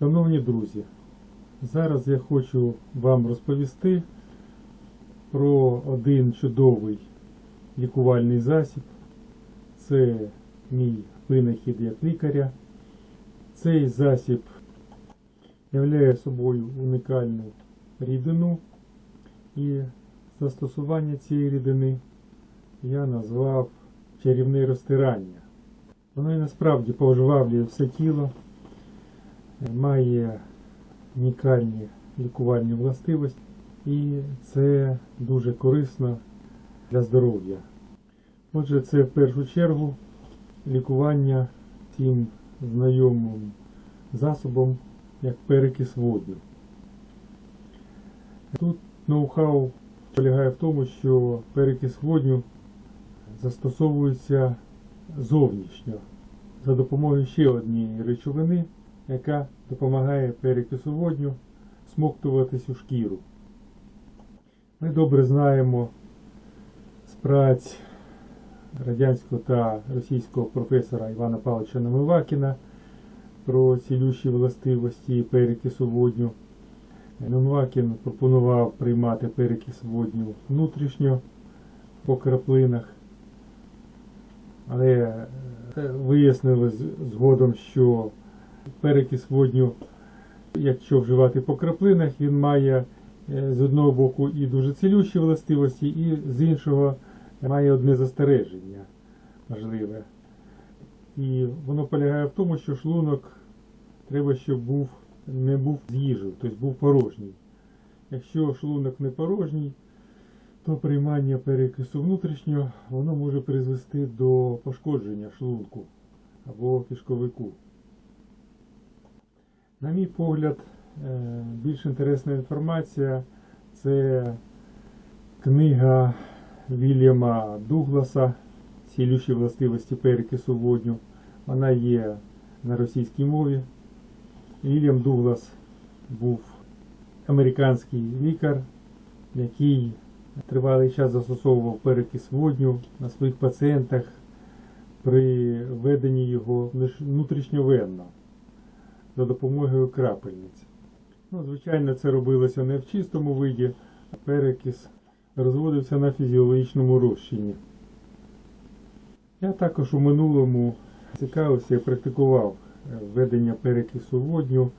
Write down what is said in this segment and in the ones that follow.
Шановні друзі, зараз я хочу вам розповісти про один чудовий лікувальний засіб. Це мій винахід як лікаря. Цей засіб являє собою унікальну рідину і застосування цієї рідини я назвав чарівне розтирання. Воно і насправді пожвавлює все тіло, має унікальні лікувальні властивості, і це дуже корисно для здоров'я. Отже, це в першу чергу лікування тим знайомим засобом, як перекис водню. Тут ноу-хау полягає в тому, що перекис водню застосовується зовнішньо за допомогою ще однієї речовини, яка допомагає перекису водню смоктуватись у шкіру. Ми добре знаємо з праць радянського та російського професора Івана Павловича Намивакіна про цілющі властивості перекису водню. Намивакін пропонував приймати перекис водню внутрішньо по краплинах. Але е, вияснилось згодом, що перекис водню, якщо вживати по краплинах, він має е, з одного боку і дуже цілющі властивості, і з іншого має одне застереження важливе. І воно полягає в тому, що шлунок треба, щоб був, не був з їжею, тобто був порожній. Якщо шлунок не порожній, то приймання перекису внутрішнього воно може призвести до пошкодження шлунку або кишковику. На мій погляд, е, більш інтересна інформація це книга Вільяма Дугласа Цілющі властивості перекису водню. Вона є на російській мові. Вільям Дуглас був американський лікар, який тривалий час застосовував перекис водню на своїх пацієнтах при введенні його внутрішньовенно за допомогою крапельниць. Ну, звичайно, це робилося не в чистому виді, а перекис розводився на фізіологічному розчині. Я також у минулому цікавився і практикував е, введення перекису водню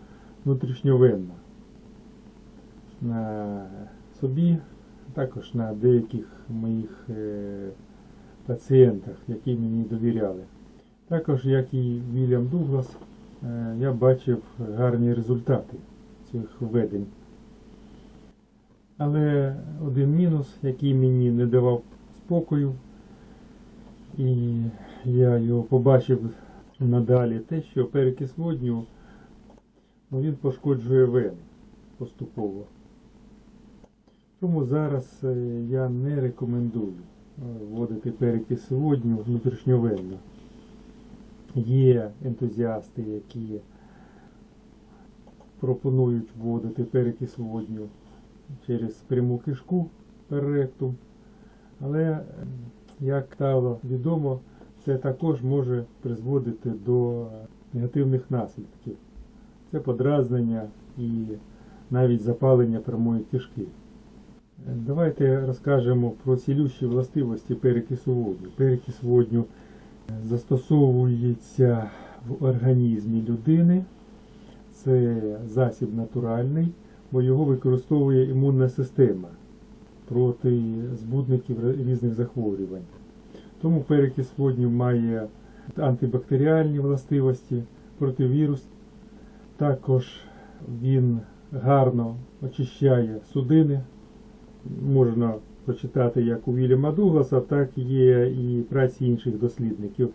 внутрішньовенно на собі, також на деяких моїх е, пацієнтах, які мені довіряли. Також, як і Вільям Дуглас, я бачив гарні результати цих введень. Але один мінус, який мені не давав спокою, і я його побачив надалі, те, що перекис водню ну, він пошкоджує вени поступово. Тому зараз е, я не рекомендую е, вводити перекис водню внутрішньовенно. Є ентузіасти, які пропонують вводити перекис водню через пряму кишку перректум. Але, як стало відомо, це також може призводити до негативних наслідків. Це подразнення і навіть запалення прямої кишки. Давайте розкажемо про цілющі властивості перекису водню. Перекис водню застосовується в організмі людини. Це засіб натуральний, бо його використовує імунна система проти збудників різних захворювань. Тому перекис водню має антибактеріальні властивості, противірус. Також він гарно очищає судини. Можна прочитати як у Вільяма Дугласа, так є і праці інших дослідників.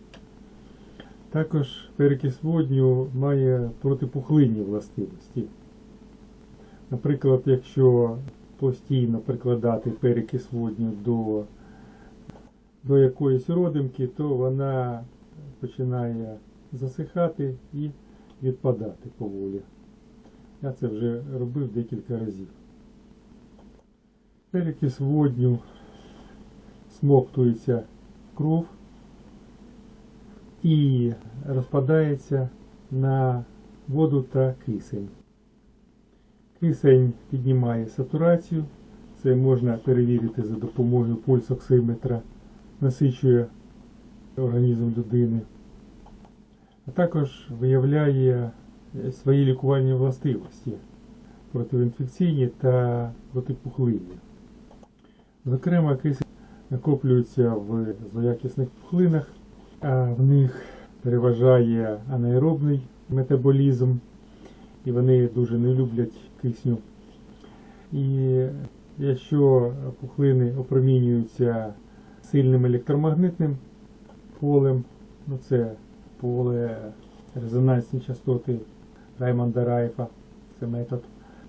Також перекис водню має протипухлинні властивості. Наприклад, якщо постійно прикладати перекис водню до, до якоїсь родимки, то вона починає засихати і відпадати поволі. Я це вже робив декілька разів. Перекис водню смоктується кров і розпадається на воду та кисень. Кисень піднімає сатурацію. Це можна перевірити за допомогою пульсоксиметра, насичує організм людини, а також виявляє свої лікувальні властивості протиінфекційні та протипухлинні. Зокрема, кисень накоплюється в злоякісних пухлинах, а в них переважає анаеробний метаболізм, і вони дуже не люблять кисню. І якщо пухлини опромінюються сильним електромагнитним полем, ну це поле резонансні частоти Раймонда Райфа, це метод,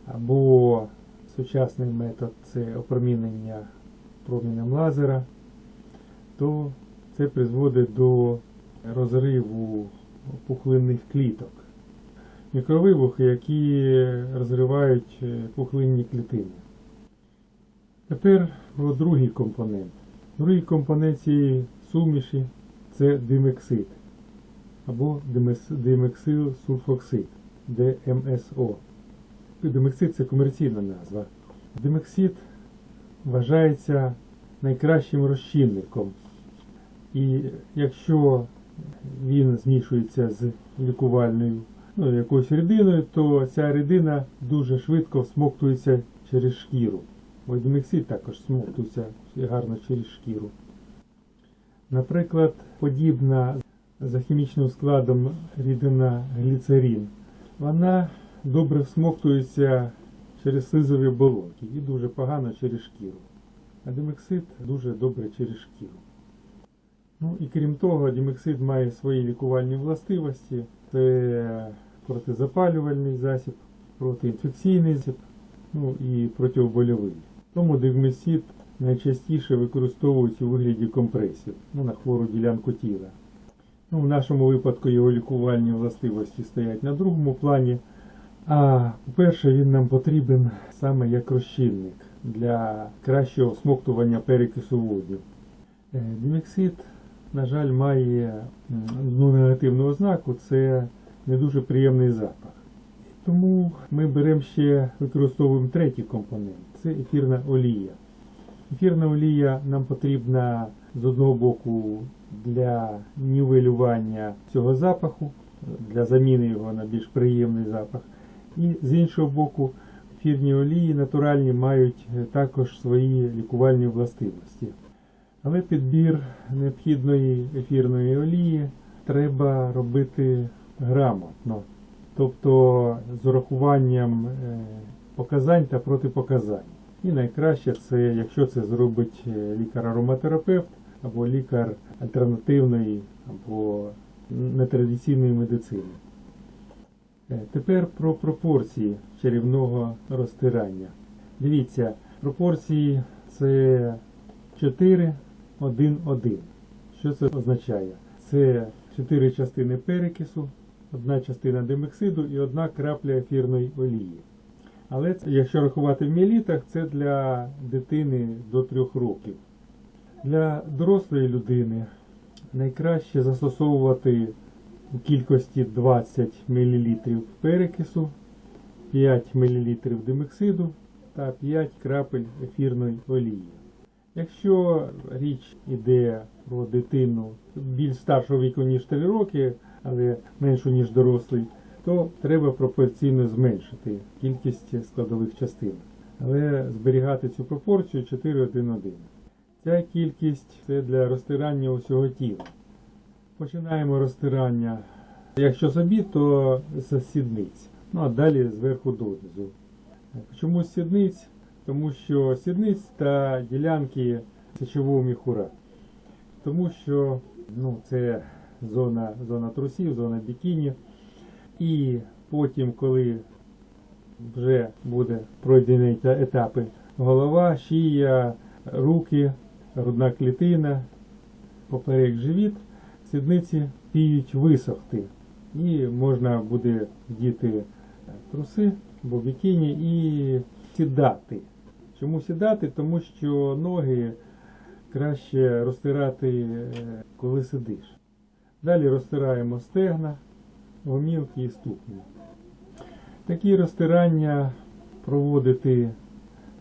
або сучасний метод це опромінення промінем лазера, то це призводить до розриву пухлинних кліток. Мікровибухи, які розривають е, пухлинні клітини. Тепер про другий компонент. Другий компонент цієї суміші це димексид або димексилсульфоксид ДМСО. Димексид це комерційна назва. Димексид вважається найкращим розчинником. І якщо він змішується з лікувальною ну, якоюсь рідиною, то ця рідина дуже швидко всмоктується через шкіру. Бо також всмоктується гарно через шкіру. Наприклад, подібна за хімічним складом рідина гліцерин, вона добре всмоктується через слизові оболонки і дуже погано через шкіру. А димексид дуже добре через шкіру. Ну і крім того, димексид має свої лікувальні властивості. Це протизапалювальний засіб, протиінфекційний засіб, ну і протиобольовий. Тому димексид найчастіше використовують у вигляді компресів ну, на хвору ділянку тіла. Ну, в нашому випадку його лікувальні властивості стоять на другому плані. А по-перше, він нам потрібен саме як розчинник для кращого смоктування перекису водню. Е, на жаль, має одну негативну ознаку це не дуже приємний запах. Тому ми беремо ще використовуємо третій компонент це ефірна олія. Ефірна олія нам потрібна з одного боку для нівелювання цього запаху, для заміни його на більш приємний запах. І з іншого боку, ефірні олії натуральні мають е, також свої лікувальні властивості. Але підбір необхідної ефірної олії треба робити грамотно, тобто з урахуванням е, показань та протипоказань. І найкраще це, якщо це зробить е, лікар-ароматерапевт або лікар альтернативної або нетрадиційної медицини. Е, Тепер про пропорції чарівного розтирання. Дивіться, пропорції це 4, 1, 1. Що це означає? Це 4 частини перекису, одна частина демексиду і одна крапля ефірної олії. Але якщо рахувати в мілітах, це для дитини до 3 років. Для дорослої людини найкраще застосовувати у кількості 20 мл перекису, 5 мл димексиду та 5 крапель ефірної олії. Якщо річ йде про дитину більш старшого віку, ніж 3 роки, але меншу, ніж дорослий, то треба пропорційно зменшити кількість складових частин. Але зберігати цю пропорцію 4-1-1. Ця кількість це для розтирання усього тіла. Починаємо розтирання. Якщо собі, то з сідниць. Ну а далі зверху донизу. Чому з сідниць? Тому що сідниць та ділянки сечового міхура. Тому що ну, це зона, зона трусів, зона бікіні. І потім, коли вже буде пройдені етапи голова, шия, руки, грудна клітина, поперек живіт, сідниці піють висохти. І можна буде вдіти труси або бікіні і сідати. Чому сідати? Тому що ноги краще розтирати, е, коли сидиш. Далі розтираємо стегна, гомілки і ступні. Такі розтирання проводити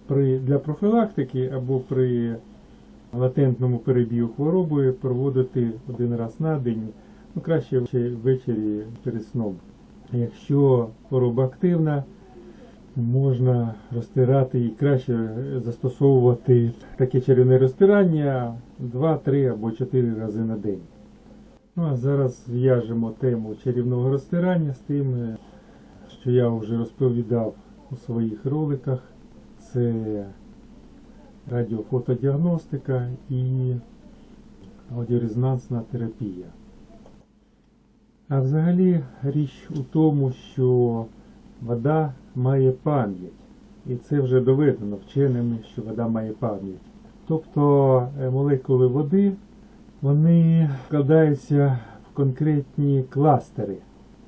при, для профілактики або при латентному перебігу хворобою проводити один раз на день, ну краще ще ввечері перед сном. Якщо хвороба активна, можна розтирати і краще застосовувати таке чарівне розтирання 2, 3 або 4 рази на день. Ну а зараз зв'яжемо тему чарівного розтирання з тим, що я вже розповідав у своїх роликах. Це радіофотодіагностика і аудіорезонансна терапія. А взагалі річ у тому, що вода має пам'ять. І це вже доведено вченими, що вода має пам'ять. Тобто е, молекули води вони вкладаються в конкретні кластери.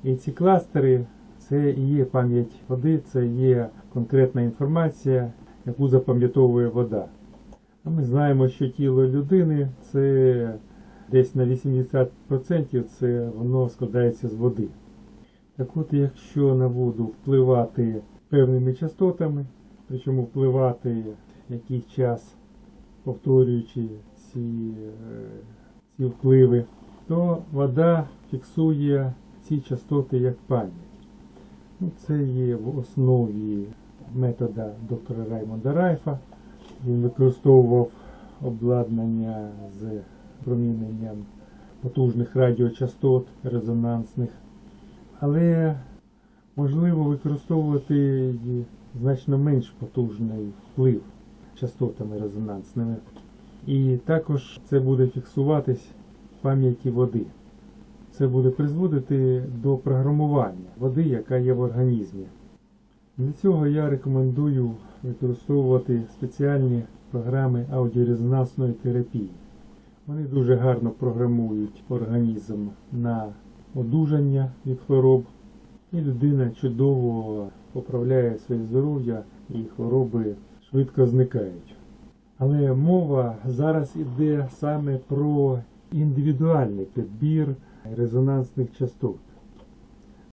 І ці кластери це і є пам'ять води, це є конкретна інформація, яку запам'ятовує вода. А ми знаємо, що тіло людини це десь на 80% це воно складається з води. Так от, якщо на воду впливати певними частотами, причому впливати якийсь час, повторюючи ці, е, ці впливи, то вода фіксує ці частоти як пам'ять. Ну, це є в основі метода доктора Раймонда Райфа. Він використовував обладнання з проміненням потужних радіочастот резонансних, але можливо використовувати значно менш потужний вплив частотами резонансними. І також це буде фіксуватись в пам'яті води. Це буде призводити до програмування води, яка є в організмі. Для цього я рекомендую використовувати спеціальні програми аудіорезонансної терапії. Вони дуже гарно програмують організм на одужання від хвороб, і людина чудово поправляє своє здоров'я і хвороби швидко зникають. Але мова зараз іде саме про індивідуальний підбір резонансних частот.